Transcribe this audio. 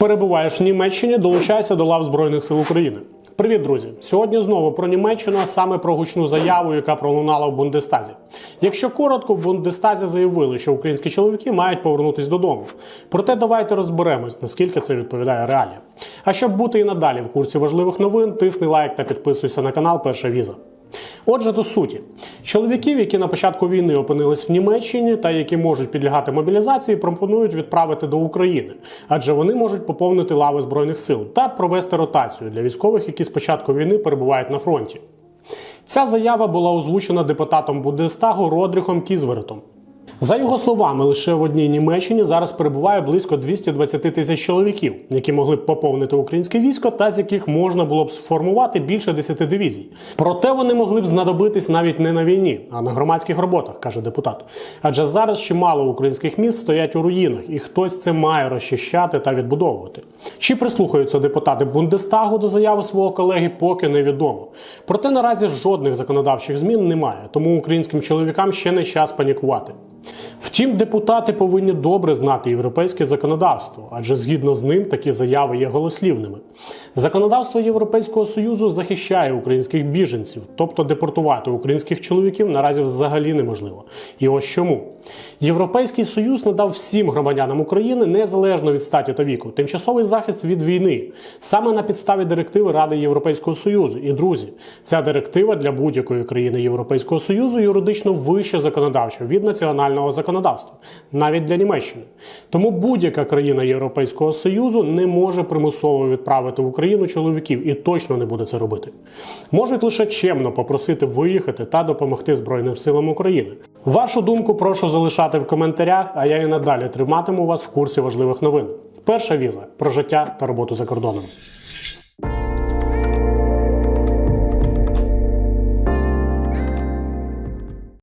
Перебуваєш в Німеччині, долучайся до лав Збройних сил України. Привіт, друзі! Сьогодні знову про Німеччину, а саме про гучну заяву, яка пролунала в Бундестазі. Якщо коротко, в Бундестазі заявили, що українські чоловіки мають повернутися додому. Проте давайте розберемось, наскільки це відповідає реаліям. А щоб бути і надалі в курсі важливих новин, тисни лайк та підписуйся на канал Перша Віза. Отже, до суті, чоловіків, які на початку війни опинились в Німеччині та які можуть підлягати мобілізації, пропонують відправити до України, адже вони можуть поповнити лави збройних сил та провести ротацію для військових, які з початку війни перебувають на фронті. Ця заява була озвучена депутатом Бундестагу Родріхом Кізверетом. За його словами, лише в одній Німеччині зараз перебуває близько 220 тисяч чоловіків, які могли б поповнити українське військо, та з яких можна було б сформувати більше 10 дивізій. Проте вони могли б знадобитись навіть не на війні, а на громадських роботах, каже депутат. Адже зараз чимало українських міст стоять у руїнах, і хтось це має розчищати та відбудовувати. Чи прислухаються депутати Бундестагу до заяви свого колеги, поки невідомо. Проте наразі жодних законодавчих змін немає, тому українським чоловікам ще не час панікувати. Втім, депутати повинні добре знати європейське законодавство, адже згідно з ним такі заяви є голослівними. Законодавство Європейського союзу захищає українських біженців, тобто депортувати українських чоловіків наразі взагалі неможливо. І ось чому Європейський союз надав всім громадянам України незалежно від статі та віку тимчасовий захист від війни саме на підставі директиви Ради Європейського союзу. І друзі, ця директива для будь-якої країни Європейського союзу юридично вище законодавчо від національного законодавства, навіть для Німеччини. Тому будь-яка країна Європейського союзу не може примусово відправити в Україну чоловіків і точно не буде це робити. Можуть лише чемно попросити виїхати та допомогти Збройним силам України. Вашу думку прошу залишати в коментарях, а я і надалі триматиму вас в курсі важливих новин. Перша віза про життя та роботу за кордоном.